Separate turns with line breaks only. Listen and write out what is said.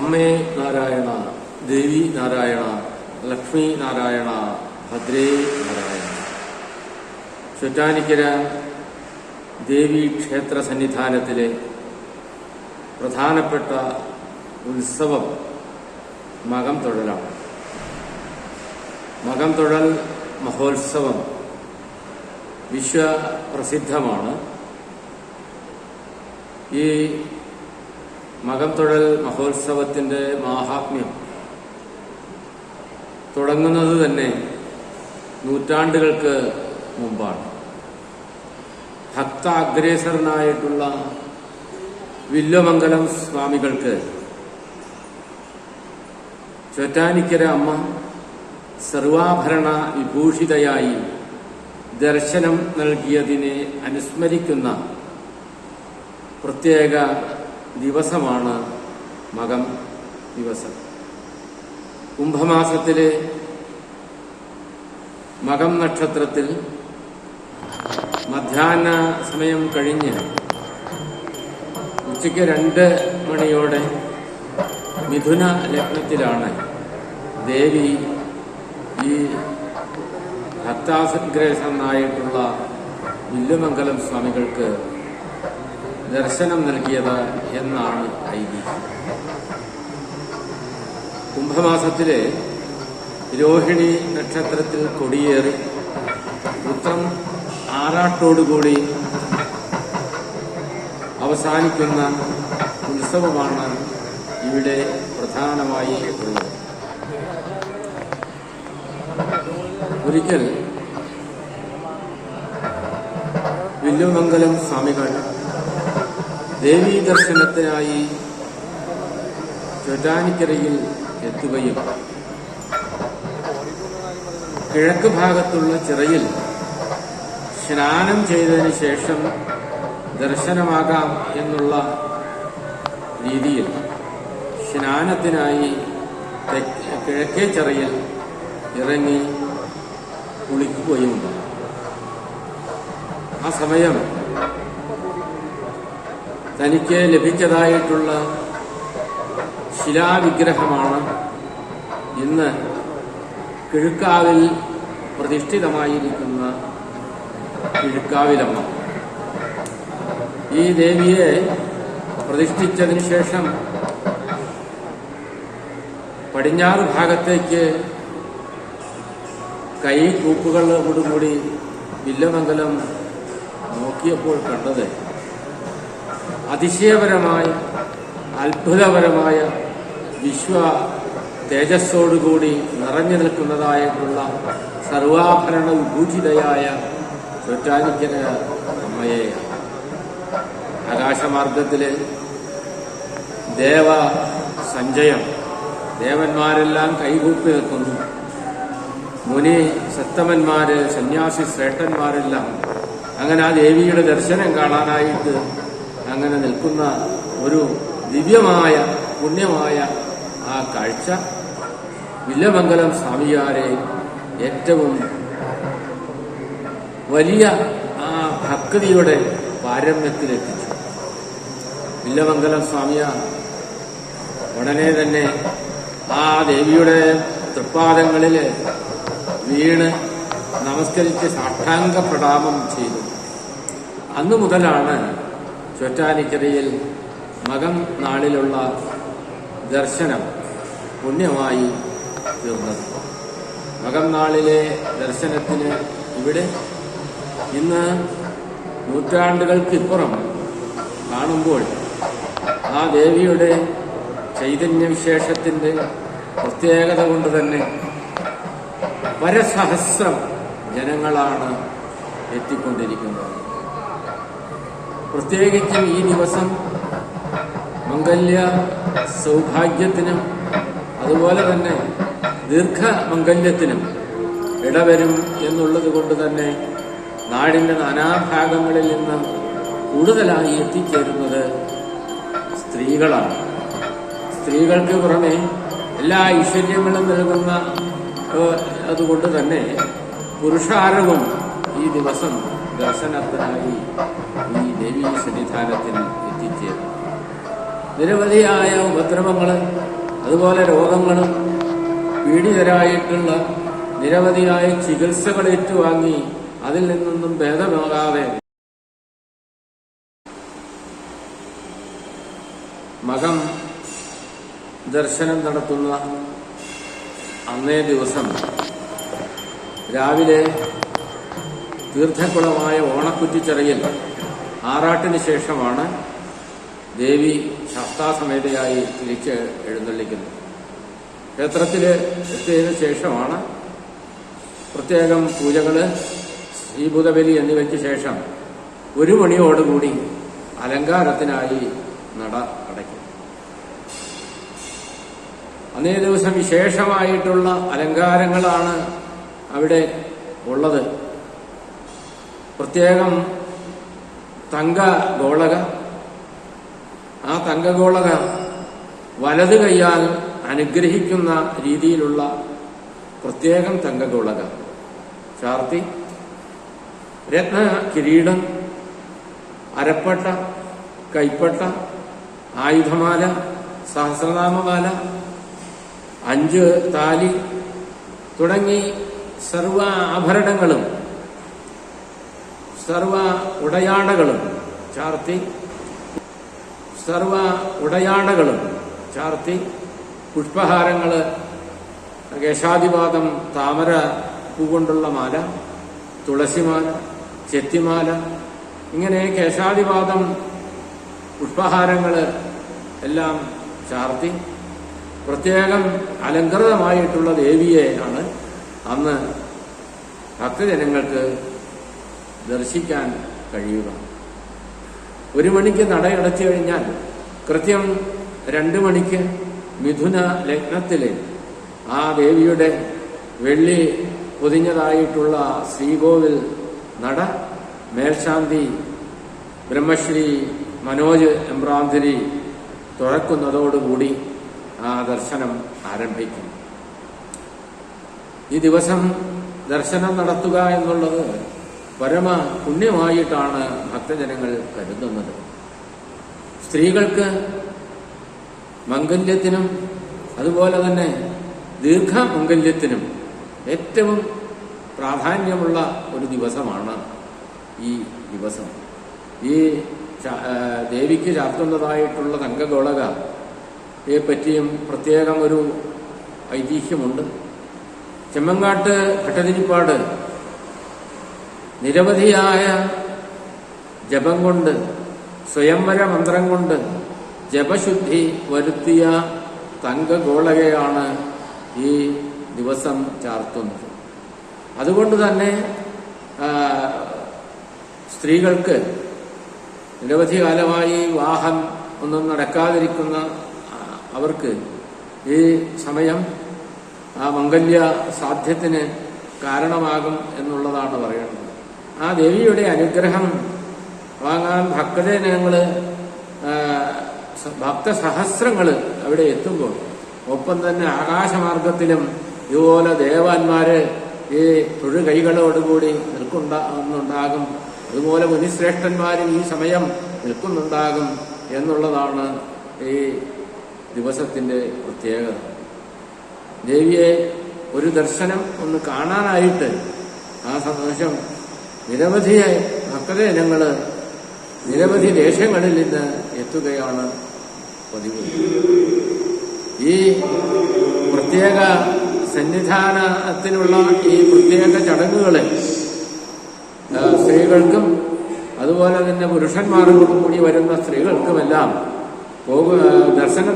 അമ്മേ നാരായണ ദേവി നാരായണ ലക്ഷ്മി നാരായണ ഭദ്രേ നാരായണ. ചുറ്റാനിക്കര ദേവി ക്ഷേത്ര സന്നിധാനത്തിലെ പ്രധാനപ്പെട്ട ഉത്സവം മകം തൊഴലാണ്. മകം തൊഴൽ മഹോത്സവം വിശ്വപ്രസിദ്ധമാണ്. ഈ മകം തൊഴൽ മഹോത്സവത്തിന്റെ മാഹാത്മ്യം. തുടങ്ങുന്നത് തന്നെ നൂറ്റാണ്ടുകൾക്ക് മുമ്പാണ്. ഭക്താഗ്രേസരനായിട്ടുള്ള വില്ലമംഗലം സ്വാമികൾക്ക് ചൊറ്റാനിക്കര അമ്മ സർവാഭരണ വിഭൂഷിതയായി ദർശനം നൽകിയതിനെ അനുസ്മരിക്കുന്ന പ്രത്യേക ദിവസമാണ് മകം ദിവസം. കുംഭമാസത്തിലെ മകം നക്ഷത്രത്തിൽ മധ്യാഹ്ന സമയം കഴിഞ്ഞ് ഉച്ചയ്ക്ക് രണ്ട് മണിയോടെ മിഥുന ലഗ്നത്തിലാണ് ദേവി ഈ ഭക്താസഗ്രഹനായിട്ടുള്ള വില്ലുമംഗലം സ്വാമികൾക്ക് ദർശനം നൽകിയത് എന്നാണ് ഐതിഹ്യം കുംഭമാസത്തിലെ രോഹിണി നക്ഷത്രത്തിൽ കൊടിയേറി ഉത്രം ആറാട്ടോടുകൂടി അവസാനിക്കുന്ന ഉത്സവമാണ് ഇവിടെ പ്രധാനമായി ഉള്ളത്. ഒരിക്കൽ വില്ലുമംഗലം സ്വാമികൾ ദേവീ ദർശനത്തിനായി ചൊറ്റാനിക്കരയിൽ എത്തുകയും കിഴക്ക് ഭാഗത്തുള്ള ചിറയിൽ സ്നാനം ചെയ്തതിന് ശേഷം ദർശനമാകാം എന്നുള്ള രീതിയിൽ സ്നാനത്തിനായി കിഴക്കേ ചിറയിൽ ഇറങ്ങി കുളിക്കുകയുമുണ്ട് ആ സമയം തനിക്ക് ലഭിച്ചതായിട്ടുള്ള ശിലാവിഗ്രഹമാണ് ഇന്ന് കിഴുക്കാവിൽ പ്രതിഷ്ഠിതമായിരിക്കുന്ന കിഴുക്കാവിലമ്മ. ഈ ദേവിയെ പ്രതിഷ്ഠിച്ചതിന് ശേഷം പടിഞ്ഞാറ് ഭാഗത്തേക്ക് കൈ കൂപ്പുകളോടുകൂടി വില്ലമംഗലം നോക്കിയപ്പോൾ കണ്ടത് അതിശയപരമായ അത്ഭുതപരമായ വിശ്വ തേജസ്സോടുകൂടി നിറഞ്ഞു നിൽക്കുന്നതായിട്ടുള്ള സർവാഭരണ വിഭൂഷിതയായ ചൊറ്റാനിക്കര അമ്മയെ. ആകാശമാർഗത്തിലെ ദേവ സഞ്ചയം ദേവന്മാരെല്ലാം കൈകൂപ്പി നിൽക്കുന്നു. മുനി സത്തമന്മാര് സന്യാസി ശ്രേഷ്ഠന്മാരെല്ലാം. അങ്ങനെ ആ ദേവിയുടെ ദർശനം കാണാനായിട്ട് അങ്ങനെ നിൽക്കുന്ന ഒരു ദിവ്യമായ പുണ്യമായ ആ കാഴ്ച വില്ലമംഗലം സ്വാമിയാരെ ഏറ്റവും വലിയ ആ ഭക്തിയുടെ പാരമ്യത്തിലെത്തിച്ചു. വില്ലമംഗലം സ്വാമിയ ഉടനെ തന്നെ ആ ദേവിയുടെ തൃപ്പാദങ്ങളിൽ വീണ് നമസ്കരിച്ച് സാഷ്ടാംഗ പ്രണാമം ചെയ്തു. അന്നു മുതലാണ് ചൊറ്റാനിക്കരയിൽ മകം നാളിലുള്ള ദർശനം പുണ്യമായി തീർന്നത്. മകം നാളിലെ ദർശനത്തിന് ഇവിടെ ഇന്ന് നൂറ്റാണ്ടുകൾക്കിപ്പുറം കാണുമ്പോൾ ആ ദേവിയുടെ ചൈതന്യവിശേഷത്തിന്റെ പ്രത്യേകത കൊണ്ട് തന്നെ പരസഹസ്രം ജനങ്ങളാണ് എത്തിക്കൊണ്ടിരിക്കുന്നത്. പ്രത്യേകിച്ചും ഈ ദിവസം മംഗല്യ സൗഭാഗ്യത്തിനും അതുപോലെ തന്നെ ദീർഘമംഗല്യത്തിനും ഇടവരും എന്നുള്ളത് കൊണ്ട് തന്നെ നാടിന്റെ നാനാഭാഗങ്ങളിൽ നിന്ന് കൂടുതലായി എത്തിച്ചേരുന്നത് സ്ത്രീകളാണ്. സ്ത്രീകൾക്ക് പുറമെ എല്ലാ ഐശ്വര്യങ്ങളും നൽകുന്ന അതുകൊണ്ട് തന്നെ പുരുഷാരവും ഈ ദിവസം ദർശനത്തിനായി ദേവീ എത്തിച്ചേരും നിരവധിയായ ഉപദ്രവങ്ങൾ അതുപോലെ രോഗങ്ങൾ പീഡിതരായിട്ടുള്ള നിരവധിയായ ചികിത്സകൾ ഏറ്റുവാങ്ങി അതിൽ നിന്നൊന്നും ഭേദമാകാതെ മകം ദർശനം നടത്തുന്ന അന്നേ ദിവസം രാവിലെ തീർത്ഥക്കുളമായ ഓണക്കുറ്റിച്ചിറയിൽ ആറാട്ടിന് ശേഷമാണ് ദേവി ശാസ്താസമേതയായി തിരിച്ച് എഴുന്നള്ളിക്കുന്നത്. ക്ഷേത്രത്തിൽ എത്തിയതിന് ശേഷമാണ് പ്രത്യേകം പൂജകൾ ശ്രീഭൂതബലി എന്നിവയ്ക്ക് ശേഷം ഒരു മണിയോടുകൂടി അലങ്കാരത്തിനായി നട അടയ്ക്കും. അന്നേ ദിവസം വിശേഷമായിട്ടുള്ള അലങ്കാരങ്ങളാണ് അവിടെ ഉള്ളത്. പ്രത്യേകം തങ്ക ഗോളക ആ തങ്കഗോളക വലത് കൈയാൽ അനുഗ്രഹിക്കുന്ന രീതിയിലുള്ള പ്രത്യേകം തങ്കഗോളക. ചാർത്തി. രത്ന കിരീടം അരപ്പട്ട കൈപ്പട്ട ആയുധമാല സഹസ്രനാമമാല അഞ്ച് താലി തുടങ്ങി സർവ ആഭരണങ്ങളും സർവ ഉടയാടകളും ചാർത്തി സർവ ഉടയാടകളും ചാർത്തി പുഷ്പഹാരങ്ങൾ കേശാദിപാദം താമര പൂകൊണ്ടുള്ള മാല തുളസിമാല ചെത്തിമാല ഇങ്ങനെ കേശാദിപാദം പുഷ്പഹാരങ്ങൾ എല്ലാം ചാർത്തി. പ്രത്യേകം അലങ്കൃതമായിട്ടുള്ള ദേവിയെ ആണ് അന്ന് ഭക്തജനങ്ങൾക്ക് ദർശിക്കാൻ കഴിയുക. ഒരു മണിക്ക് നടയടച്ചു കഴിഞ്ഞാൽ കൃത്യം രണ്ടു മണിക്ക് മിഥുന ലഗ്നത്തിലെ ആ ദേവിയുടെ വെള്ളി പൊതിഞ്ഞതായിട്ടുള്ള ശ്രീകോവിൽ നട മേൽശാന്തി ബ്രഹ്മശ്രീ മനോജ് എംബ്രാന്തിരി തുറക്കുന്നതോടുകൂടി ആ ദർശനം ആരംഭിക്കും. ഈ ദിവസം ദർശനം നടത്തുക എന്നുള്ളത് പരമ പുണ്യമായിട്ടാണ് ഭക്തജനങ്ങൾ കരുതുന്നത്. സ്ത്രീകൾക്ക് മംഗല്യത്തിനും അതുപോലെ തന്നെ ദീർഘമംഗല്യത്തിനും ഏറ്റവും പ്രാധാന്യമുള്ള ഒരു ദിവസമാണ് ഈ ദിവസം. ഈ ദേവിക്ക് ചാർത്തുന്നതായിട്ടുള്ള തങ്കഗോളക യെ പറ്റിയും പ്രത്യേകം ഒരു ഐതിഹ്യമുണ്ട്. ചെമ്മങ്ങാട്ട് ഭട്ടതിരിപ്പാട് നിരവധിയായ ജപം കൊണ്ട് സ്വയംവര മന്ത്രം കൊണ്ട് ജപശുദ്ധി വരുത്തിയ തങ്കഗോളകയാണ് ഈ ദിവസം ചാർത്തുന്നത്. അതുകൊണ്ട് തന്നെ സ്ത്രീകൾക്ക് നിരവധി കാലമായി വിവാഹം ഒന്നും നടക്കാതിരിക്കുന്ന അവർക്ക് ഈ സമയം ആ മംഗല്യ സാധ്യത്തിന് കാരണമാകും എന്നുള്ളതാണ് പറയുന്നത് ആ ദേവിയുടെ അനുഗ്രഹം വാങ്ങാൻ സ- ഭക്തസഹസ്രങ്ങൾ അവിടെ എത്തുമ്പോൾ ഒപ്പം തന്നെ ആകാശമാർഗത്തിലും ഇതുപോലെ ദേവാന്മാര് ഈ തൊഴുകൈകളോടുകൂടി നിൽക്കുന്നുണ്ടാകും അതുപോലെ മുനിശ്രേഷ്ഠന്മാരും ഈ സമയം നിൽക്കുന്നുണ്ടാകും എന്നുള്ളതാണ് ഈ ദിവസത്തിന്റെ പ്രത്യേകത. ദേവിയെ ഒരു ദർശനം ഒന്ന് കാണാനായിട്ട് ആ സന്തോഷം നിരവധി ഭക്തജനങ്ങൾ നിരവധി ദേശങ്ങളിൽ നിന്ന് എത്തുകയാണ് പതിവ്. ഈ പ്രത്യേക സന്നിധാനത്തിനുള്ള ഈ പ്രത്യേക ചടങ്ങുകളെ സ്ത്രീകൾക്കും അതുപോലെ തന്നെ പുരുഷന്മാരോടും കൂടി വരുന്ന സ്ത്രീകൾക്കുമെല്ലാം ദർശനം